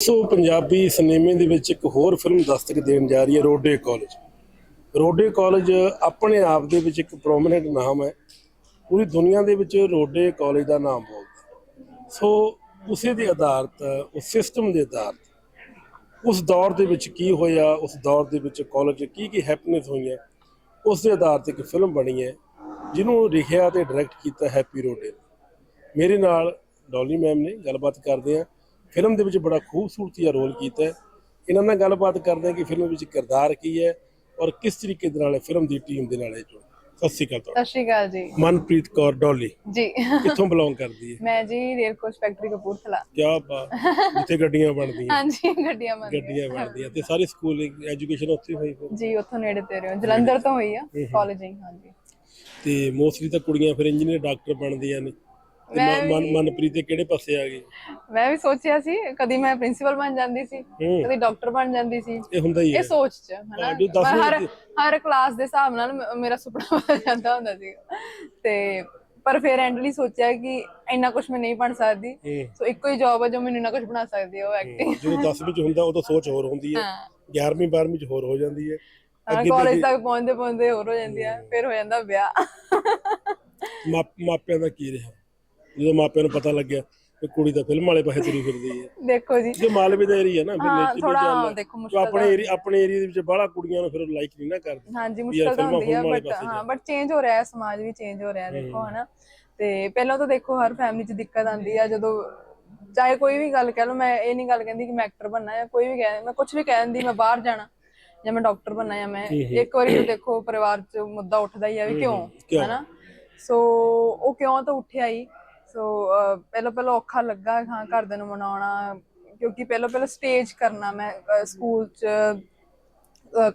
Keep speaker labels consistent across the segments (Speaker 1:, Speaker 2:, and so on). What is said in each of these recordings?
Speaker 1: ਸੋ ਪੰਜਾਬੀ ਸਿਨੇਮੇ ਦੇ ਵਿੱਚ ਇੱਕ ਹੋਰ ਫਿਲਮ ਦਸਤਕ ਦੇਣ ਜਾ ਰਹੀ ਹੈ, ਰੋਡੇ ਕਾਲਜ। ਰੋਡੇ ਕਾਲਜ ਆਪਣੇ ਆਪ ਦੇ ਵਿੱਚ ਇੱਕ ਪ੍ਰੋਮਿਨੈਂਟ ਨਾਮ ਹੈ। ਪੂਰੀ ਦੁਨੀਆ ਦੇ ਵਿੱਚ ਰੋਡੇ ਕਾਲਜ ਦਾ ਨਾਮ ਬੋਲਦਾ ਸੋ ਉਸੇ ਦੇ ਆਧਾਰਤ ਉਸ ਸਿਸਟਮ ਦੇ ਆਧਾਰਿਤ ਉਸ ਦੌਰ ਦੇ ਵਿੱਚ ਕੀ ਹੋਇਆ, ਉਸ ਦੌਰ ਦੇ ਵਿੱਚ ਕਾਲਜ 'ਚ ਕੀ ਕੀ ਹੈਪਨੈਸ ਹੋਈਆਂ, ਉਸ ਦੇ ਆਧਾਰ ਤੇ ਇੱਕ ਫਿਲਮ ਬਣੀ ਹੈ, ਜਿਹਨੂੰ ਲਿਖਿਆ ਤੇ ਡਾਇਰੈਕਟ ਕੀਤਾ ਹੈਪੀ ਰੋਡੇ ਨੇ ਮੇਰੇ ਨਾਲ ਡੋਲੀ ਮੈਮ ਨੇ, ਗੱਲਬਾਤ ਕਰਦੇ ਆ ਫਿਲਮ ਦੇ ਵਿੱਚ ਬੜਾ ਖੂਬਸੂਰਤੀ ਰੋਲ ਕੀਤਾ ਹੈ। ਇਹਨਾਂ ਨਾਲ ਗੱਲਬਾਤ ਕਰਦੇ ਕਿ ਫਿਲਮ ਵਿੱਚ ਕਿਰਦਾਰ ਕੀ ਹੈ ਔਰ ਕਿਸ ਤਰੀਕੇ ਦੇ ਨਾਲ ਫਿਲਮ ਦੀ ਟੀਮ ਦੇ ਨਾਲ ਇਹ ਜੁੜ। ਸਤਿ ਸ਼੍ਰੀ ਅਕਾਲ
Speaker 2: ਸਤਿ ਸ਼੍ਰੀ ਅਕਾਲ ਜੀ।
Speaker 1: ਮਨਪ੍ਰੀਤ ਕੌਰ ਡੋਲੀ।
Speaker 2: ਜੀ।
Speaker 1: ਕਿੱਥੋਂ ਬਿਲੋਂਗ ਕਰਦੀ ਹੈ?
Speaker 2: ਮੈਂ ਜੀ ਰੇਲ ਕੋਚ ਫੈਕਟਰੀ ਕਪੂਰਥਲਾ।
Speaker 1: ਕੀ ਬਾਤ। ਜਿੱਥੇ ਗੱਡੀਆਂ ਬਣਦੀਆਂ।
Speaker 2: ਹਾਂਜੀ ਗੱਡੀਆਂ ਮੰਨ
Speaker 1: ਗੱਡੀਆਂ ਬਣਦੀਆਂ ਤੇ ਸਾਰੇ ਸਕੂਲ ਐਜੂਕੇਸ਼ਨ ਉੱਥੇ ਹੋਈ ਫਿਰ।
Speaker 2: ਜੀ ਉੱਥੋਂ ਨੇੜੇ ਤੇਰੇ ਜਲੰਧਰ ਤੋਂ ਹੋਈ ਆ। ਕਾਲਜਿੰਗ ਹਾਂਜੀ।
Speaker 1: ਤੇ ਮੋਸਟਲੀ ਤਾਂ ਕੁੜੀਆਂ ਫਿਰ ਇੰਜੀਨੀਅਰ ਡਾਕਟਰ ਬਣਦੀਆਂ ਨੇ। ਤੇ ਮਨ- ਮਨ ਮਨਪ੍ਰੀਤ ਦੇ ਕਿਹੜੇ ਪਾਸੇ ਆ ਗਈ
Speaker 2: ਮੈਂ ਵੀ ਸੋਚਿਆ ਸੀ ਕਦੀ ਮੈਂ ਪ੍ਰਿੰਸੀਪਲ ਬਣ ਜਾਂਦੀ ਸੀ
Speaker 1: ਹੂੰ।
Speaker 2: ਕਦੀ ਡਾਕਟਰ ਬਣ ਜਾਂਦੀ ਸੀ।
Speaker 1: ਇਹ ਹੁੰਦਾ ਹੀ ਹੈ।
Speaker 2: ਇਹ ਸੋਚ ਚ ਹਨਾ? ਮੈਂ ਹਰ ਹਰ ਕਲਾਸ ਦੇ ਹਿਸਾਬ ਨਾਲ ਮ- ਮੇਰਾ ਸੁਪਨਾ ਬਣ ਜਾਂਦਾ ਹੁੰਦਾ ਸੀ। ਤੇ ਪਰ ਫਿਰ ਐਂਡਲੀ ਸੋਚਿਆ ਕਿ ਇੰਨਾ ਕੁਝ ਮੈਂ ਨਹੀਂ ਬਣ ਸਕਦੀ।
Speaker 1: ਹੂੰ।
Speaker 2: ਸੋ ਇੱਕੋ ਹੀ ਜੌਬ ਹੈ ਜੋ ਮੈਨੂੰ ਇੰਨਾ ਕੁਝ ਬਣਾ ਸਕਦੀ ਹੈ ਉਹ ਐਕਟਿੰਗ
Speaker 1: ਜਦੋਂ 10ਵੀਂ ਚ ਹੁੰਦਾ ਉਦੋਂ ਸੋਚ ਹੋਰ ਹੁੰਦੀ ਹੈ।
Speaker 2: ਹਾਂ।
Speaker 1: 11ਵੀਂ 12ਵੀਂ ਚ ਹੋਰ ਹੋ ਜਾਂਦੀ ਹੈ।
Speaker 2: ਕਾਲਜ ਤੱਕ ਪਹੁੰਚਦੇ ਪਹੁੰਚਦੇ ਹੋਰ ਹੋ ਜਾਂਦੀ ਆ ਫਿਰ ਹੋ ਜਾਂਦਾ ਵਿਆਹ।
Speaker 1: ਮਾਪ- ਮਾਪਿਆਂ ਦਾ ਕੀ ਰਿਹਾ? ਜਦੋਂ ਮਾਪਿਆਂ ਨੂੰ ਪਤਾ ਲੱਗਿਆ ਕਿ ਕੁੜੀ ਤਾਂ ਫਿਲਮ ਵਾਲੇ ਪਾਸੇ ਤੁਰੀ ਫਿਰਦੀ ਹੈ।
Speaker 2: ਦੇਖੋ ਜੀ।
Speaker 1: ਜੋ ਮਾਲਵੇ ਦਾ ਏਰੀਆ ਨਾ ਫਿਰ
Speaker 2: ਹਾਂ ਦੇਖੋ ਮੁਸ਼ਕਲ
Speaker 1: ਆਪਣੇ ਏਰੀਆ ਆਪਣੇ ਏਰੀਆ ਦੇ ਵਿੱਚ ਬਾਹਲਾ ਕੁੜੀਆਂ ਨੂੰ ਫਿਰ ਲਾਈਕ ਨਹੀਂ ਨਾ ਕਰਦੇ।
Speaker 2: ਹਾਂਜੀ ਮੁਸ਼ਕਲ ਤਾਂ
Speaker 1: ਫਿਲਮਾਂ
Speaker 2: ਹੁੰਦੀ ਆ
Speaker 1: ਫਿਲਮਾਂ ਵਾਲੇ
Speaker 2: ਬਟ
Speaker 1: ਪਾਸੇ
Speaker 2: ਹਾਂ ਬਟ ਚੇਂਜ ਹੋ ਰਿਹਾ ਹੈ ਸਮਾਜ ਵੀ ਚੇਂਜ ਹੋ ਰਿਹਾ ਹੈ। ਦੇਖੋ ਹਨਾ। ਤੇ ਪਹਿਲਾਂ ਤਾਂ ਦੇਖੋ ਹਰ ਫੈਮਿਲੀ 'ਚ ਦਿੱਕਤ ਆਉਂਦੀ ਆ ਜਦੋਂ ਚਾਹੇ ਕੋਈ ਵੀ ਗੱਲ ਕਹਿ ਲਓ ਮੈਂ ਇਹ ਨਹੀਂ ਗੱਲ ਕਹਿੰਦੀ ਕਿ ਮੈਂ ਐਕਟਰ ਬਣਨਾ ਜਾਂ ਕੋਈ ਵੀ ਕਹਿ ਮੈਂ ਕੁਝ ਵੀ ਕਹਿ ਦਿੰਦੀ ਮੈਂ ਬਾਹਰ ਜਾਣਾ ਜਾਂ ਮੈਂ ਡਾਕਟਰ ਬਣਨਾ ਜਾਂ ਮੈਂ ਇੱਕ ਵਾਰੀ ਤਾਂ ਦੇਖੋ ਪਰਿਵਾਰ 'ਚ ਮੁੱਦਾ ਉੱਠਦਾ ਹੀ ਆ ਵੀ ਕਿਉਂ? ਹਨਾ। ਸੋ ਉਹ ਕਿਉਂ ਤਾਂ ਉੱਠਿਆ ਹੀ। ਸੋ ਪਹਿਲਾਂ ਪਹਿਲਾਂ ਔਖਾ ਲੱਗਾ ਹਾਂ ਘਰਦਿਆਂ ਨੂੰ ਮਨਾਉਣਾ, ਕਿਉਂਕਿ ਪਹਿਲਾਂ ਪਹਿਲਾਂ ਸਟੇਜ ਕਰਨਾ ਮੈਂ ਸਕੂਲ 'ਚ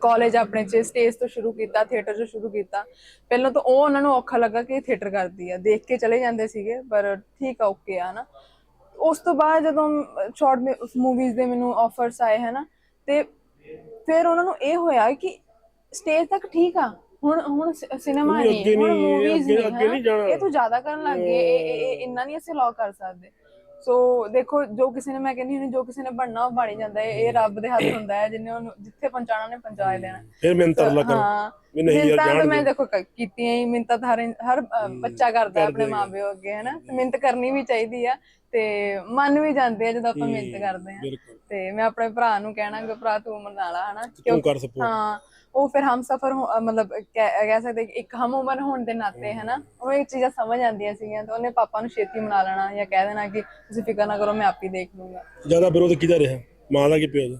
Speaker 2: ਕਾਲਜ ਆਪਣੇ ਚ ਸਟੇਜ ਤੋਂ ਸ਼ੁਰੂ ਕੀਤਾ ਥੀਏਟਰ ਤੋਂ ਸ਼ੁਰੂ ਕੀਤਾ। ਪਹਿਲਾਂ ਤਾਂ ਉਹ ਉਹਨਾਂ ਨੂੰ ਔਖਾ ਲੱਗਾ ਕਿ ਥੀਏਟਰ ਕਰਦੀ ਆ, ਦੇਖ ਕੇ ਚਲੇ ਜਾਂਦੇ ਸੀਗੇ, ਪਰ ਠੀਕ ਆ ਓਕੇ ਆ ਨਾ ਉਸ ਤੋਂ ਬਾਅਦ ਜਦੋਂ ਸ਼ਾਰਟ ਮੂਵੀਜ਼ ਦੇ ਮੈਨੂੰ ਆਫਰਸ ਆਏ ਹੈ ਨਾ ਤੇ ਫਿਰ ਉਹਨਾਂ ਨੂੰ ਇਹ ਹੋਇਆ ਕਿ ਸਟੇਜ ਤੱਕ ਠੀਕ ਆ। ਹੁਣ ਹੁਣ ਸਿਨੇਮਾ
Speaker 1: ਨਹੀਂ, ਅੱਗੇ
Speaker 2: ਨਹੀਂ ਹੁਣ ਮੂਵੀਜ਼
Speaker 1: ਅੱਗੇ-
Speaker 2: ਨਹੀਂ
Speaker 1: ਅੱਗੇ ਨਹੀਂ ਜਾਣਾ।
Speaker 2: ਇਹ ਤੂੰ ਜ਼ਿਆਦਾ ਕਰਨ ਲੱਗ ਗਏ ਇਹ- ਇਹ ਇਹ ਇੰਨਾ ਨਹੀਂ ਅਸੀਂ ਲੌਕ ਕਰ ਸਕਦੇ। ਸੋ ਦੇਖੋ ਜੋ ਕਿਸੇ ਨੇ ਮੈਂ ਕਹਿੰਦੀ ਹਾਂ ਜੋ ਕਿਸੇ ਨੇ ਬਣਨਾ ਉਹ ਬਣ ਜਾਂਦਾ। ਹੈ ਇਹ ਰੱਬ ਦੇ ਹੱਥ ਹੁੰਦਾ ਹੈ ਜਿੰਨੇ ਉਹਨੂੰ ਜਿੱਥੇ ਪਹੁੰਚਾਣਾ ਨੇ ਪਹੁੰਚਾ ਦੇਣਾ।
Speaker 1: ਫਿਰ ਮਿਹਨਤ ਕਰ।
Speaker 2: ਹਾਂ।
Speaker 1: ਵੀ ਨਹੀਂ ਯਾਰ
Speaker 2: ਮਿੰਤਾਂ ਤਾਂ
Speaker 1: ਜਾਣ
Speaker 2: ਮੈਂ ਦੇਖੋ ਕ- ਕੀਤੀਆਂ ਹੀ ਮਿੰਤਾਂ ਤਾਂ ਹਰ ਹਰ ਅ, ਬੱਚਾ ਕਰਦਾ ਹੈ ਆਪਣੇ ਮਾਪਿਓ ਅੱਗੇ ਹਨਾ? ਤੇ ਮਿੰਤ ਕਰਨੀ ਵੀ ਚਾਹੀਦੀ ਆ ਤੇ ਮੰਨ ਵੀ ਜਾਂਦੇ ਆ ਜਦੋਂ ਆਪਾਂ ਮਿੰਤ ਕਰਦੇ ਆ।
Speaker 1: ਬਿਲਕੁਲ।
Speaker 2: ਤੇ ਮੈਂ ਆਪਣੇ ਭਰਾ ਨੂੰ ਕਹਿਣਾ ਕਿ ਭਰਾ ਤੂੰ ਮਨਾ ਲਾ ਹਨਾ?
Speaker 1: ਤੂੰ ਕਰ ਸਪੋਰਟ
Speaker 2: ਹਾਂ ਉਹ ਫਿਰ ਹਮ ਸਫਰ ਮਤਲਬ ਕਹਿ ਕਹਿ ਸਕਦੇ ਕਿ ਇੱਕ ਹਮ ਉਮਰ ਹੋਣ ਦੇ ਨਾਤੇ ਹਨਾ? ਉਹ ਇਹ ਚੀਜ਼ਾਂ ਸਮਝ ਆਉਂਦੀਆਂ ਸੀਗੀਆਂ ਤਾਂ ਉਹਨੇ ਪਾਪਾ ਨੂੰ ਛੇਤੀ ਮਨਾ ਲੈਣਾ ਜਾਂ ਕਹਿ ਦੇਣਾ ਕਿ ਤੁਸੀਂ ਫਿਕਰ ਨਾ ਕਰੋ ਮੈਂ ਆਪ ਹੀ ਦੇਖ ਲੂੰਗਾ।
Speaker 1: ਜ਼ਿਆਦਾ ਵਿਰੋਧ ਕਿਹਦਾ ਰਿਹਾ? ਮਾਂ ਦਾ ਕਿ ਪਿਓ ਦਾ?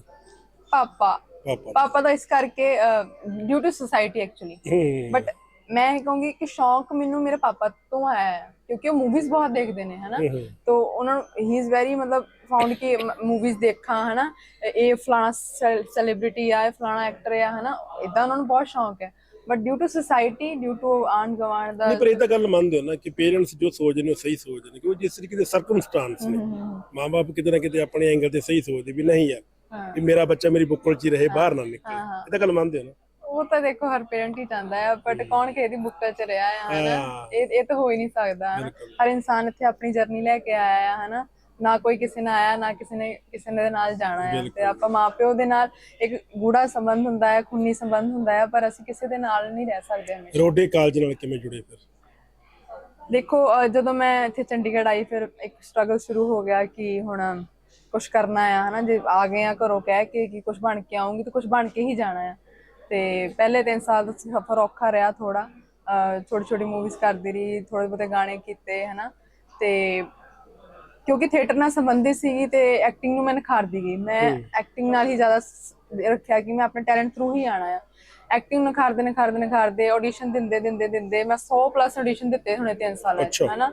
Speaker 2: ਪਾਪਾ।
Speaker 1: ਪਾਪਾ।
Speaker 2: ਪਾਪਾ ਇਸ ਕਰਕੇ due to society actually but ਮੈਂ ਇਹ ਕਹੂੰਗੀ ਕਿ ਸ਼ੌਂਕ ਮੈਨੂੰ ਮੇਰੇ ਪਾਪਾ ਤੋਂ ਆਇਆ ਹੈ ਕਿਉਂਕਿ ਉਹ ਮੂਵੀਜ਼ ਬਹੁਤ ਦੇਖਦੇ ਨੇ ਹਨਾ। ਤੋ ਉਹਨਾਂ ਨੂੰ ਹੀ ਇਜ਼ ਵੈਰੀ ਮਤਲਬ ਫਾਊਂਡ ਕਿ ਮੂਵੀਜ਼ ਦੇਖਾਂ ਹਨਾ? ਇਹ ਫਲਾਣਾ ਸੈਲੀਬ੍ਰਿਟੀ ਆ ਇਹ ਫਲਾਣਾ ਐਕਟਰ ਆ ਹਨਾ? ਇਦਾਂ ਉਹਨਾਂ ਨੂੰ ਬਹੁਤ ਸ਼ੌਂਕ ਹੈ। But due to society due to ਆਂਡ ਗਵਾਂਡ ਦਾ
Speaker 1: ਨਹੀਂ ਪਰ ਇਹ ਤਾਂ ਗੱਲ ਮੰਨਦੇ ਹੋ ਨਾ ਕਿ ਪੇਰੈਂਟਸ ਜੋ ਸੋਚਦੇ ਨੇ ਉਹ ਸਹੀ ਸੋਚਦੇ ਨੇ ਕਿਉਂਕਿ ਜਿਸ ਤਰੀਕੇ ਦੇ ਸਰਕਮਸਟੈਂਸ ਨੇ। ਮਾਪੇ ਕਿਤੇ ਨਾ ਕਿਤੇ ਆਪਣੇ ਐਂਗਲ ਤੇ ਸਹੀ ਸੋਚਦੇ ਵੀ ਨਹੀਂ ਯਾਰ ਵੀ ਮੇਰਾ ਬੱਚਾ ਮੇਰੀ ਬੁੱਕਲ 'ਚ ਹੀ ਰਹੇ ਬਾਹਰ ਨਾ ਨਿਕਲੇ। ਇਹ ਤਾਂ ਗੱਲ ਮੰਨਦੇ ਹੋ ਨਾ?
Speaker 2: ਉਹ ਤਾਂ ਦੇਖੋ ਹਰ ਪੇਰੈਂਟ ਹੀ ਚਾਹੁੰਦਾ ਹੈ। ਬਟ ਕੌਣ ਕਿਸੇ ਦੀ ਬੁੱਕਲ ਚ ਰਿਹਾ ਹੈ ਹਨਾ। ਇਹ ਇਹ ਤਾਂ ਹੋ ਹੀ ਨਹੀਂ ਸਕਦਾ ਹਨਾ। ਹਰ ਇਨਸਾਨ ਇੱਥੇ ਆਪਣੀ ਜਰਨੀ ਲੈ ਕੇ ਆਇਆ ਹੈ ਹਨਾ? ਨਾ ਕੋਈ ਕਿਸੇ ਨਾਲ ਆਇਆ ਨਾ ਕਿਸੇ ਨੇ ਕਿਸੇ ਦੇ ਨਾਲ ਜਾਣਾ ਹੈ ਤੇ ਆਪਾਂ ਮਾਪਿਓ ਦੇ ਨਾਲ ਇੱਕ ਗੂੜਾ ਸੰਬੰਧ ਹੁੰਦਾ ਹੈ ਖੂਨੀ ਸੰਬੰਧ ਹੁੰਦਾ ਹੈ ਪਰ ਅਸੀਂ ਕਿਸੇ ਦੇ ਨਾਲ ਨਹੀਂ ਰਹਿ ਸਕਦੇ ਹਮੇਸ਼ਾ।
Speaker 1: ਰੋਡੇ ਕਾਲਜ ਨਾਲ ਕਿਵੇਂ ਜੁੜੇ ਫਿਰ?
Speaker 2: ਦੇਖੋ ਜਦੋਂ ਮੈਂ ਇੱਥੇ ਚੰਡੀਗੜ੍ਹ ਆਈ ਫਿਰ ਇੱਕ ਸਟਰਗਲ ਸ਼ੁਰੂ ਹੋ ਗਿਆ ਕਿ ਹੁਣ ਕੁਝ ਕਰਨਾ ਆ ਹਨਾ? ਜੇ ਆ ਗਏ ਆ ਘਰੋਂ ਕਹਿ ਕੇ ਕਿ ਕੁਝ ਬਣ ਕੇ ਆਉਂਗੀ ਤਾਂ ਕੁਝ ਬਣ ਕੇ ਹੀ ਜਾਣਾ ਆ। ਤੇ ਪਹਿਲੇ 3 ਸਾਲ ਦਾ ਸਫ਼ਰ ਔਖਾ ਰਿਹਾ ਥੋੜਾ ਛੋਟੀ ਛੋਟੀ ਮੂਵੀਜ਼ ਕਰਦੀ ਰਹੀ ਥੋੜੇ ਬਹੁਤੇ ਗਾਣੇ ਕੀਤੇ ਹਨਾ? ਤੇ ਕਿਉਂਕਿ ਥੀਏਟਰ ਨਾਲ ਸੰਬੰਧਿਤ ਸੀਗੀ ਤੇ ਐਕਟਿੰਗ ਨੂੰ ਮੈਂ ਨਿਖਾਰਦੀ ਗਈ। ਮੈਂ ਐਕਟਿੰਗ ਨਾਲ ਹੀ ਜ਼ਿਆਦਾ ਰੱਖਿਆ ਕਿ ਮੈਂ ਆਪਣੇ ਟੈਲੈਂਟ ਥਰੂ ਹੀ ਆਣਾ ਆ। ਐਕਟਿੰਗ ਨਿਖਾਰਦੇ ਨਿਖਾਰਦੇ ਨਿਖਾਰਦੇ ਆਡੀਸ਼ਨ ਦਿੰਦੇ ਦਿੰਦੇ ਦਿੰਦੇ ਮੈਂ 100 ਪਲੱਸ ਆਡੀਸ਼ਨ ਦਿੱਤੇ ਹੁਣੇ 3 ਸਾਲਾਂ
Speaker 1: ਅੱਛਾ।
Speaker 2: ਹਨਾ?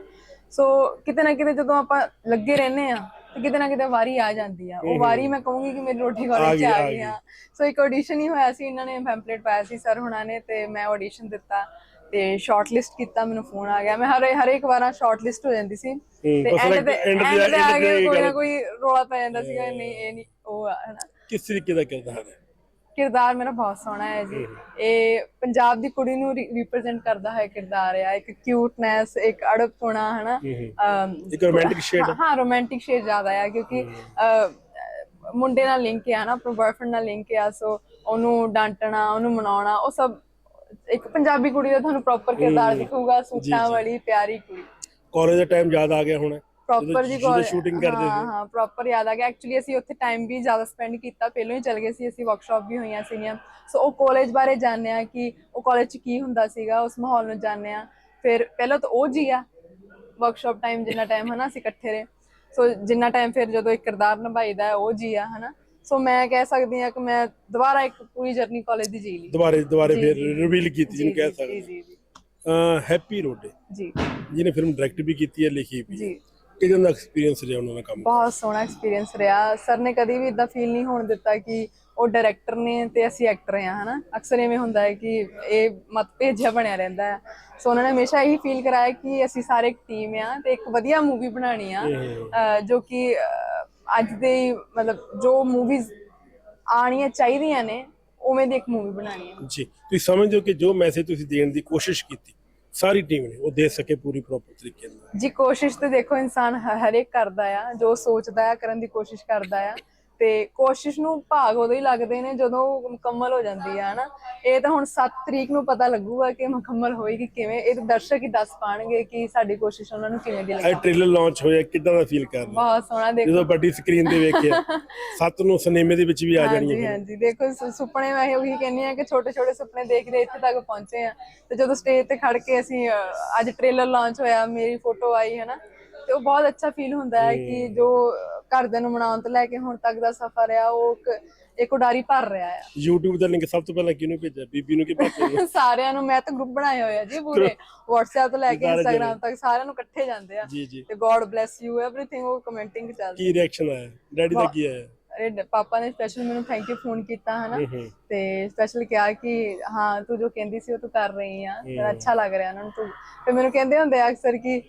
Speaker 2: ਸੋ ਕਿਤੇ ਨਾ ਕਿਤੇ ਜਦੋਂ ਆਪਾਂ ਲੱਗੇ ਰਹਿੰਦੇ ਆ ਤੇ ਕਿਤੇ ਨਾ ਕਿਤੇ ਵਾਰੀ ਆ ਜਾਂਦੀ ਆ। ਉਹ ਵਾਰੀ ਮੈਂ ਕਹੂੰਗੀ ਕਿ ਮੇਰੀ ਰੋਟੀ ਕਾਲਜ ਚ ਆ ਗਈ। ਆ ਸੋ ਇੱਕ ਆਡੀਸ਼ਨ ਹੀ ਹੋਇਆ ਸੀ ਇਹਨਾਂ ਨੇ ਪੈਂਪਲੇਟ ਪਾਇਆ ਸੀ ਸਰ ਹੁਣਾਂ ਨੇ ਤੇ ਮੈਂ ਆਡੀਸ਼ਨ ਦਿੱਤਾ ਤੇ ਸ਼ਾਰਟ ਲਿਸਟ ਕੀਤਾ ਮੈਨੂੰ ਫੋਨ ਆ ਗਿਆ। ਮੈਂ ਹਰ ਹਰ ਇੱਕ ਵਾਰਾਂ ਸ਼ਾਰਟ ਲਿਸਟ ਹੋ ਜਾਂਦੀ ਸੀ। ਤੇ ਐਂਡ ਤੇ
Speaker 1: end ਤੇ-
Speaker 2: ਆ
Speaker 1: ਇਹ
Speaker 2: ਕੋਈ ਨਾ ਕੋਈ ਰੋਲਾ ਪੈ ਜਾਂਦਾ ਸੀਗਾ ਨਹੀਂ ਇਹ ਨਹੀਂ ਉਹ ਆ ਹਨਾ।
Speaker 1: ਕਿਸ ਤਰੀਕੇ ਦਾ ਕਿਰਦਾਰ ਹੈ?
Speaker 2: ਕਿਰਦਾਰ ਮੇਰਾ ਬਹੁਤ ਸੋਹਣਾ ਹੈ ਜੀ। ਇਹ ਪੰਜਾਬ ਦੀ ਕੁੜੀ ਨੂੰ ਰਿਪਰੈਜ਼ੈਂਟ ਕਰਦਾ ਹੈ ਕਿਰਦਾਰ ਆ। ਇੱਕ ਕਿਊਟਨੈਸ ਇੱਕ ਅੜਪਪੁਣਾ ਹਨਾ?
Speaker 1: ਇੱਕ ਰੋਮਾਂਟਿਕ ਸ਼ੇਡ
Speaker 2: ਹਾਂ- ਰੋਮਾਂਟਿਕ ਸ਼ੇਡ ਜ਼ਿਆਦਾ ਆ ਕਿਉਂਕਿ ਮੁੰਡੇ ਨਾਲ ਲਿੰਕ ਆ ਨਾ ਆਪਣੇ ਬॉयਫ੍ਰੈਂਡ ਨਾਲ ਲਿੰਕ ਆ ਸੋ ਉਹਨੂੰ ਡਾਂਟਣਾ ਉਹਨੂੰ ਮਨਾਉਣਾ ਉਹ ਸਭ ਇੱਕ ਪੰਜਾਬੀ ਕੁੜੀ ਦਾ ਤੁਹਾਨੂੰ ਪ੍ਰੋਪਰ ਕਿਰਦਾਰ ਦਿਖੂਗਾ ਸੂਟਾਂ ਵਾਲੀ ਪਿਆਰੀ ਕੁੜੀ।
Speaker 1: ਕਾਲਜ ਦਾ ਟਾਈਮ ਯਾਦ ਆ ਗਿਆ ਹੁਣ।
Speaker 2: ਪ੍ਰੋਪਰ ਜੀ
Speaker 1: ਜਦੋਂ ਸ਼ੂਟਿੰਗ ਕਰਦੇ
Speaker 2: ਹਾਂ
Speaker 1: ਸੀ।
Speaker 2: ਹਾਂ ਪ੍ਰੋਪਰ ਯਾਦ ਆ ਗਿਆ। ਐਕਚੁਅਲੀ ਅਸੀਂ ਉੱਥੇ ਟਾਈਮ ਵੀ ਜ਼ਿਆਦਾ ਸਪੈਂਡ ਕੀਤਾ। ਪਹਿਲਾਂ ਹੀ ਚਲ ਗਏ ਸੀ ਅਸੀਂ ਵਰਕਸ਼ਾਪ ਵੀ ਹੋਈਆਂ ਸੀਗੀਆਂ। ਸੋ ਉਹ ਕਾਲਜ ਬਾਰੇ ਜਾਣਿਆ ਕਿ ਉਹ ਕਾਲਜ 'ਚ ਕੀ ਹੁੰਦਾ ਸੀਗਾ ਉਸ ਮਾਹੌਲ ਨੂੰ ਜਾਣਿਆ। ਫਿਰ ਪਹਿਲਾਂ ਤਾਂ ਉਹ ਜੀਆ ਵਰਕਸ਼ਾਪ ਟਾਈਮ ਜਿੰਨਾ ਟਾਈਮ ਹਨਾ ਅਸੀਂ ਇਕੱਠੇ ਰਹੇ। ਸੋ ਜਿੰਨਾ ਟਾਈਮ ਫਿਰ ਜਦੋਂ ਇੱਕ ਕਿਰਦਾਰ ਨਿਭਾਈਦਾ ਉਹ ਜੀਆ ਹਨਾ। ਸੋ ਮੈਂ ਕਹਿ ਸਕਦੀ ਹਾਂ ਕਿ ਮੈਂ ਦੁਬਾਰਾ ਇੱਕ ਪੂਰੀ ਜਰਨੀ ਕਾਲਜ ਦੀ ਜੀ ਲਈ।
Speaker 1: ਦੁਬਾਰੇ ਦੁਬਾਰੇ
Speaker 2: ਜੀ,
Speaker 1: ਫਿਰ
Speaker 2: ਜੀ।
Speaker 1: ਰਿਵੀਲ ਕੀਤੀ ਜਿਹਨੂੰ
Speaker 2: ਜੀ,
Speaker 1: ਕਹਿ
Speaker 2: ਜੀ,
Speaker 1: ਸਕਦੇ
Speaker 2: ਜੀ ਜੀ
Speaker 1: ਹੈਪੀ ਰੋਡੇ
Speaker 2: ਜੀ।
Speaker 1: ਜਿਹਨੇ ਫਿਲਮ ਡਾਇਰੈਕਟ ਵੀ ਕੀਤੀ ਹੈ ਲਿਖੀ ਵੀ
Speaker 2: ਜੀ।
Speaker 1: ਕਿਦਾਂ ਦਾ ਐਕਸਪੀਰੀਅੰਸ ਰਿਹਾ ਉਹਨਾਂ ਦਾ ਕੰਮ?
Speaker 2: ਬਹੁਤ ਸੋਹਣਾ ਐਕਸਪੀਰੀਅੰਸ ਰਿਹਾ। ਸਰ ਨੇ ਕਦੀ ਵੀ ਇਦਾਂ ਫੀਲ ਨਹੀਂ ਹੋਣ ਦਿੱਤਾ ਕਿ ਉਹ ਡਾਇਰੈਕਟਰ ਨੇ ਤੇ ਅਸੀਂ ਐਕਟਰ ਹਾਂ ਹਨਾ? ਅਕਸਰ ਐਵੇਂ ਹੁੰਦਾ ਹੈ ਕਿ ਇਹ ਮਤਭੇਦ ਜਿਹਾ ਬਣਿਆ ਰਹਿੰਦਾ ਹੈ। ਸੋ ਉਹਨਾਂ ਨੇ ਹਮੇਸ਼ਾ ਇਹੀ ਫੀਲ ਕਰਾਇਆ ਕਿ ਅਸੀਂ ਸਾਰੇ ਇੱਕ ਟੀਮ ਆ ਤੇ ਇੱਕ ਵਧੀਆ ਮੂਵੀ ਬਣਾਣੀ ਆ ਅਹ ਜੋ ਕਿ ਅਹ, ਅੱਜ ਦੇ ਮਤਲਬ ਜੋ ਮੂਵੀਜ਼ ਆਣੀਆਂ ਚਾਹੀਦੀਆਂ ਨੇ ਉਵੇਂ ਦੀ ਇੱਕ ਮੂਵੀ ਬਣਾਣੀ ਹੈ
Speaker 1: ਜੀ। ਤੁਸੀਂ ਸਮਝਦੇ ਹੋ ਕਿ ਜੋ ਮੈਸੇਜ ਤੁਸੀਂ ਦੇਣ ਦੀ ਕੋਸ਼ਿਸ਼ ਕੀਤੀ ਸਾਰੀ ਟੀਮ ਨੇ, ਉਹ ਦੇ ਸਕੇ ਪੂਰੀ ਪ੍ਰੋਪਰ ਤਰੀਕੇ ਨਾਲ।
Speaker 2: ਜੀ, ਕੋਸ਼ਿਸ਼ ਤੇ ਦੇਖੋ ਇਨਸਾਨ ਹਰੇਕ ਕਰਦਾ ਆ, ਜੋ ਸੋਚਦਾ ਆ, ਕਰਨ ਦੀ ਕੋਸ਼ਿਸ਼ ਕਰਦਾ ਆ। ਤੇ ਕੋਸ਼ਿਸ਼ ਨੂੰ ਭਾਗ ਉਦੋਂ ਹੀ ਲੱਗਦੇ ਨੇ ਜਦੋਂ ਮੁਕੰਮਲ ਹੋ ਜਾਂਦੀ ਆ ਹਨਾ? ਇਹ ਤਾਂ ਹੁਣ 7 ਤਰੀਕ ਨੂੰ ਪਤਾ ਲੱਗੂਗਾ ਕਿ ਮੁਕੰਮਲ ਹੋਏਗੀ ਕਿਵੇਂ। ਇਹ ਤਾਂ ਦਰਸ਼ਕ ਹੀ ਦੱਸ ਪਾਣਗੇ ਕਿ ਸਾਡੀ ਕੋਸ਼ਿਸ਼ ਉਹਨਾਂ ਨੂੰ ਕਿਵੇਂ ਦੀ
Speaker 1: ਇਹ
Speaker 2: ਲੱਗੀ।
Speaker 1: ਟ੍ਰੇਲਰ ਲਾਂਚ ਹੋਇਆ ਕਿੱਦਾਂ ਦਾ ਫੀਲ ਕਰ ਰਹੇ
Speaker 2: ਬਹੁਤ ਸੋਹਣਾ ਦੇਖੋ।
Speaker 1: ਜਦੋਂ ਵੱਡੀ ਸਕਰੀਨ ਤੇ ਵੇਖਿਆ ਸੱਤ ਨੂੰ ਸਿਨੇਮੇ ਦੇ ਵਿੱਚ ਵੀ ਆ ਜਾਣੀ ਹੈ
Speaker 2: ਹਾਂਜੀ। ਦੇਖੋ ਸੁਪਨੇ ਮੈਂ ਉਹੀ ਕਹਿੰਨੀ ਆ ਕਿ ਛੋਟੇ ਛੋਟੇ ਸੁਪਨੇ ਦੇਖਦੇ ਇੱਥੇ ਤੱਕ ਪਹੁੰਚੇ ਆ ਤੇ ਜਦੋਂ ਸਟੇਜ ਤੇ ਖੜ ਕੇ ਅਸੀਂ ਅੱਜ ਟ੍ਰੇਲਰ ਲਾਂਚ ਹੋਇਆ ਮੇਰੀ ਫੋਟੋ ਆਈ ਹੈ ਨਾ ਤੇ ਉਹ ਬਹੁਤ ਅੱਛਾ ਫੀਲ ਹੁੰਦਾ ਹੈ ਕਿ ਜੋ ਘਰਦਿਆਂ ਨੂੰ ਮਨਾਉਣ ਤੋਂ ਲੈ ਕੇ ਹੁਣ ਤੱਕ ਦਾ ਸਫ਼ਰ ਆ ਉਹ ਇੱਕ- ਇੱਕ ਉਡਾਰੀ ਭਰ ਰਿਹਾ ਆ।
Speaker 1: YouTube ਦਾ ਲਿੰਕ ਸਭ ਤੋਂ ਪਹਿਲਾਂ ਕਿਹਨੂੰ ਭੇਜਿਆ? ਬੀਬੀ ਨੂੰ ਕਿ ਪਾਪੇ ਨੂੰ
Speaker 2: ਸਾਰਿਆਂ ਨੂੰ ਮੈਂ ਤਾਂ ਗਰੁੱਪ ਬਣਾਏ ਹੋਏ ਆ ਜੀ ਪੂਰੇ। WhatsApp ਤੋਂ ਲੈ ਕੇ
Speaker 1: ਸਾਰੇ
Speaker 2: Instagram ਤੱਕ ਸਾਰਿਆਂ ਨੂੰ ਇਕੱਠੇ ਜਾਂਦੇ ਆ।
Speaker 1: ਜੀ ਜੀ।
Speaker 2: ਤੇ God bless you everything ਉਹ ਕਮੈਂਟਿੰਗ ਚੱਲਦੀ
Speaker 1: ਕੀ ਰਿਐਕਸ਼ਨ ਆਇਆ? ਡੈਡੀ ਦਾ ਕੀ ਆਇਆ?
Speaker 2: ਅਰੇ ਪਾਪਾ ਨੇ ਸਪੈਸ਼ਲ ਮੈਨੂੰ ਥੈਂਕ ਯੂ ਫੋਨ ਕੀਤਾ ਹਨਾ। ਤੇ ਸਪੈਸ਼ਲ ਕਿਹਾ ਕਿ ਹਾਂ ਤੂੰ ਜੋ ਕਹਿੰਦੀ ਸੀ ਉਹ ਤੂੰ ਕਰ ਰਹੀ ਆ। ਤੇਰਾ ਅੱਛਾ ਲੱਗ ਰਿਹਾ ਉਹਨਾਂ ਨੂੰ ਤੂੰ। ਤੇ ਮੈਨੂੰ ਕਹਿੰਦੇ ਹੁੰਦੇ ਆ ਅਕਸਰ ਕਿ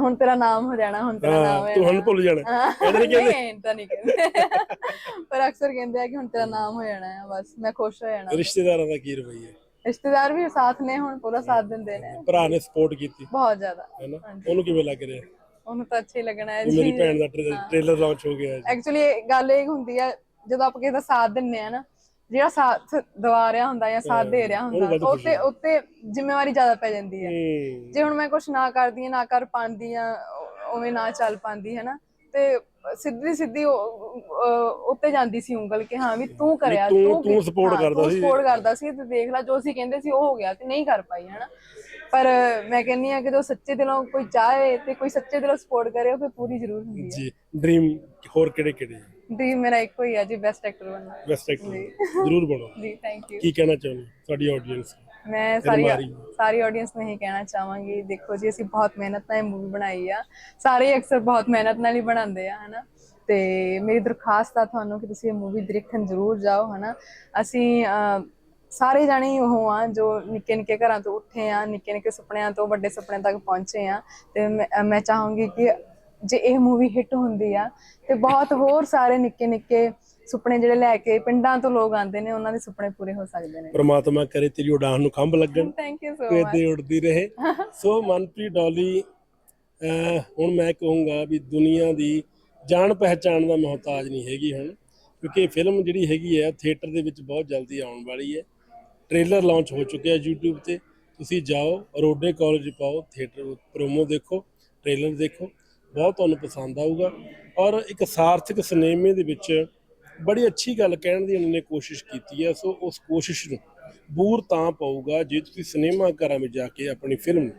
Speaker 2: ਹੁਣ ਤੇਰਾ ਨਾਮ ਹੋ ਜਾਣਾ ਹੁਣ ਤੇਰਾ ਨਾਮ
Speaker 1: ਹਾਂ
Speaker 2: ਹੈ
Speaker 1: ਤੂੰ ਹੁਣ ਭੁੱਲ ਜਾਣਾ। ਇਹਦੇ ਨਹੀਂ ਕਹਿੰਦੇ।
Speaker 2: ਨਹੀਂ ਤਾਂ ਨਹੀਂ ਕਹਿੰਦੇ। ਪਰ ਅਕਸਰ ਕਹਿੰਦੇ ਆ ਕਿ ਹੁਣ ਤੇਰਾ ਨਾਮ ਹੋ ਜਾਣਾ ਹੈ ਬਸ ਮੈਂ ਖੁਸ਼ ਹੋ ਜਾਣਾ।
Speaker 1: ਰਿਸ਼ਤੇਦਾਰਾਂ ਦਾ ਕੀ ਰਵਈਆ
Speaker 2: ਰਿਸ਼ਤੇਦਾਰ ਵੀ ਸਾਥ ਨੇ ਹੁਣ ਪੂਰਾ ਸਾਥ ਦਿੰਦੇ ਨੇ।
Speaker 1: ਭਰਾ ਨੇ ਸਪੋਰਟ ਕੀਤੀ।
Speaker 2: ਬਹੁਤ ਜ਼ਿਆਦਾ।
Speaker 1: ਹੈਨਾ? ਉਹਨੂੰ ਕਿਵੇਂ ਲੱਗ ਰਿਹਾ?
Speaker 2: ਉਹਨੂੰ ਤਾਂ ਅੱਛਾ ਹੀ ਲੱਗਣਾ ਹੈ
Speaker 1: ਵੀ ਮੇਰੀ ਭੈਣ ਦਾ ਟ੍ਰੇਲਰ ਲਾਂਚ ਹੋ ਗਿਆ ਜੀ।
Speaker 2: ਐਕਚੁਅਲੀ ਗੱਲ ਇਹ ਹੁੰਦੀ ਆ ਜਦੋਂ ਆਪਾਂ ਕਿਸੇ ਦਾ ਸਾਥ ਦਿੰਨੇ ਆ ਨਾ ਜਿਹੜਾ ਸਾਥ ਦਵਾ ਰਿਹਾ ਹੁੰਦਾ ਜਾਂ ਸਾਥ ਦੇ ਰਿਹਾ ਹੁੰਦਾ ਉੱਤੇ ਉੱਤੇ ਜ਼ਿੰਮੇਵਾਰੀ ਜ਼ਿਆਦਾ ਪੈ ਜਾਂਦੀ ਹੈ। ਜੇ ਹੁਣ ਮੈਂ ਕੁਝ ਨਾ ਕਰਦੀ ਨਾ ਕਰ ਪਾਉਂਦੀ ਆ ਉਵੇਂ ਨਾ ਚੱਲ ਪਾਉਂਦੀ ਹੈ ਨਾ? ਤੇ ਸਿੱਧੀ ਸਿੱਧੀ ਉੱਤੇ ਜਾਂਦੀ ਸੀ ਉਂਗਲ ਕਿ ਹਾਂ ਵੀ ਤੂੰ ਕਰਿਆ
Speaker 1: ਤੂੰ- ਤੂੰ
Speaker 2: ਹਾਂ,
Speaker 1: ਕਰਦਾ ਸੀ।
Speaker 2: support ਕਰਦਾ ਸੀ ਤੇ ਦੇਖ ਲੈ ਜੋ ਅਸੀਂ ਕਹਿੰਦੇ ਸੀ ਉਹ ਹੋ ਗਿਆ ਤੇ ਨਹੀਂ ਕਰ ਪਾਈ ਹੈ ਨਾ? ਪਰ ਮੈਂ ਕਹਿੰਨੀ ਆ ਕਿ ਜੋ ਸੱਚੇ ਦਿਲੋਂ ਕੋਈ ਚਾਹੇ ਤੇ ਕੋਈ ਸੱਚੇ ਦਿਲੋਂ ਸਪੋਰਟ ਕਰੇ ਉਹ ਫਿਰ ਪੂਰੀ ਜ਼ਰੂਰ ਹੁੰਦੀ ਹੈ।
Speaker 1: ਜੀ ਡ੍ਰੀਮ ਹੋਰ ਕਿਹੜੇ ਕਿਹੜੇ
Speaker 2: ਦੀ ਮੇਰਾ ਇੱਕੋ ਹੀ ਹੈ ਜੀ ਬੈਸਟ ਐਕਟਰ ਬਣਨਾ।
Speaker 1: ਬੈਸਟ ਐਕਟਰ ਜ਼ਰੂਰ ਬਣੋ।
Speaker 2: ਜੀ ਥੈਂਕ ਯੂ
Speaker 1: ਕੀ ਕਹਿਣਾ ਚਾਹੁੰਦੇ ਸਾਡੀ ਆਡੀਅנס
Speaker 2: ਮੈਂ ਸਾਰੀ ਸਾਰੀ ਆਡੀਅנס ਨੂੰ ਇਹ ਕਹਿਣਾ ਚਾਹਾਂਗੀ ਦੇਖੋ ਜੀ ਅਸੀਂ ਬਹੁਤ ਮਿਹਨਤ ਨਾਲ ਇਹ ਮੂਵੀ ਬਣਾਈ ਆ। ਸਾਰੇ ਅਕਸਰ ਬਹੁਤ ਮਿਹਨਤ ਨਾਲ ਹੀ ਬਣਾਉਂਦੇ ਆ ਹਨਾ? ਤੇ ਮੇਰੀ ਦਰਖਾਸਤ ਆ ਤੁਹਾਨੂੰ ਕਿ ਤੁਸੀਂ ਇਹ ਮੂਵੀ ਦੇਖਣ ਜ਼ਰੂਰ ਜਾਓ ਹਨਾ? ਅਸੀਂ ਸਾਰੇ ਜਾਣੇ ਹੀ ਉਹ ਆ ਜੋ ਨਿੱਕੇ ਨਿੱਕੇ ਘਰਾਂ ਤੋਂ ਉੱਠੇ ਆ ਨਿੱਕੇ ਨਿੱਕੇ ਸੁਪਨਿਆਂ ਤੋਂ ਵੱਡੇ ਸੁਪਨਿਆਂ ਤੱਕ ਪਹੁੰਚੇ ਆ। ਤੇ ਮੈਂ- ਮੈਂ ਚਾਹਾਂਗੀ ਕਿ ਜੇ ਇਹ ਮੂਵੀ ਹਿੱਟ ਹੁੰਦੀ ਆ ਤੇ ਬਹੁਤ ਹੋਰ ਸਾਰੇ ਨਿੱਕੇ ਨਿੱਕੇ ਸੁਪਨੇ ਜਿਹੜੇ ਲੈ ਕੇ ਪਿੰਡਾਂ ਤੋਂ ਲੋਕ ਆਉਂਦੇ ਨੇ ਉਹਨਾਂ ਦੇ ਸੁਪਨੇ ਪੂਰੇ ਹੋ ਸਕਦੇ ਨੇ।
Speaker 1: ਪ੍ਰਮਾਤਮਾ ਕਰੇ ਤੇਰੀ ਉਡਾਨ ਨੂੰ ਖੰਭ ਲੱਗਣ।
Speaker 2: ਥੈਂਕ ਯੂ ਸੋ ਮਚ
Speaker 1: ਤੇ ਉੜਦੀ ਰਹੇ। ਸੋ ਮਨਪ੍ਰੀਤ ਡੋਲੀ ਹੁਣ ਮੈਂ ਕਹੂੰਗਾ ਵੀ ਦੁਨੀਆ ਦੀ ਜਾਣ ਪਹਿਚਾਣ ਦਾ ਮੁਹਤਾਜ ਨਹੀਂ ਹੈਗੀ ਹੁਣ ਕਿਉਂਕਿ ਫਿਲਮ ਜਿਹੜੀ ਹੈਗੀ ਹੈ ਥੀਏਟਰ ਦੇ ਵਿੱਚ ਬਹੁਤ ਜਲਦੀ ਆਉਣ ਵਾਲੀ ਹੈ। ਟ੍ਰੇਲਰ ਲਾਂਚ ਹੋ ਚੁੱਕਿਆ YouTube ਤੇ। ਤੁਸੀਂ ਜਾਓ ਰੋਡੇ ਕਾਲਜ ਪਾਓ ਥੀਏਟਰ ਪ੍ਰੋਮੋ ਦੇਖੋ ਟ੍ਰੇਲਰ ਦੇਖੋ। ਬਹੁਤ ਤੁਹਾਨੂੰ ਪਸੰਦ ਆਊਗਾ। ਔਰ ਇੱਕ ਸਾਰਥਕ ਸਿਨੇਮੇ ਦੇ ਵਿੱਚ ਬੜੀ ਅੱਛੀ ਗੱਲ ਕਹਿਣ ਦੀ ਉਹਨਾਂ ਨੇ ਕੋਸ਼ਿਸ਼ ਕੀਤੀ ਹੈ, ਸੋ ਉਸ ਕੋਸ਼ਿਸ਼ ਨੂੰ ਬੂਰ ਤਾਂ ਪਊਗਾ ਜੇ ਤੁਸੀਂ ਸਿਨੇਮਾ ਘਰਾਂ ਵਿੱਚ ਜਾ ਕੇ ਆਪਣੀ ਫਿਲਮ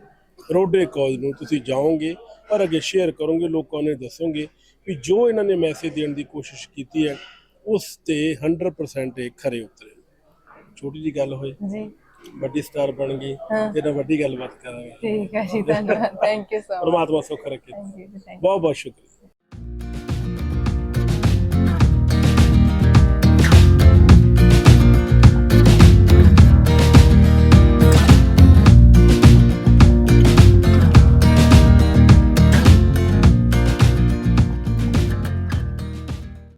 Speaker 1: ਰੋਡੇ ਕਾਲਜ ਨੂੰ ਤੁਸੀਂ ਜਾਓਗੇ ਔਰ ਅੱਗੇ ਸ਼ੇਅਰ ਕਰੋਗੇ, ਲੋਕਾਂ ਨੇ ਦੱਸੋਗੇ ਵੀ ਜੋ ਇਹਨਾਂ ਨੇ ਮੈਸੇਜ ਦੇਣ ਦੀ ਕੋਸ਼ਿਸ਼ ਕੀਤੀ ਹੈ, ਉਸ ਤੇ 100% ਇਹ ਖਰੇ ਉਤਰੇ। ਛੋਟੀ ਜੀ ਗੱਲ ਹੋਈ
Speaker 2: ਜੀ।
Speaker 1: ਵੱਡੀ ਸਟਾਰ ਬਣ ਗਈ
Speaker 2: ਹਾਂ।
Speaker 1: ਤੇ ਨਾਲ ਵੱਡੀ ਗੱਲਬਾਤ ਕਰਾਂਗੇ।
Speaker 2: ਠੀਕ ਹੈ ਜੀ ਧੰਨਵਾਦ। ਥੈਂਕ ਯੂ ਸੋ ਮਚ
Speaker 1: ਪਰਮਾਤਮਾ ਸੁੱਖ ਰੱਖੇ। ਬਹੁਤ ਬਹੁਤ ਸ਼ੁਕਰੀਆ।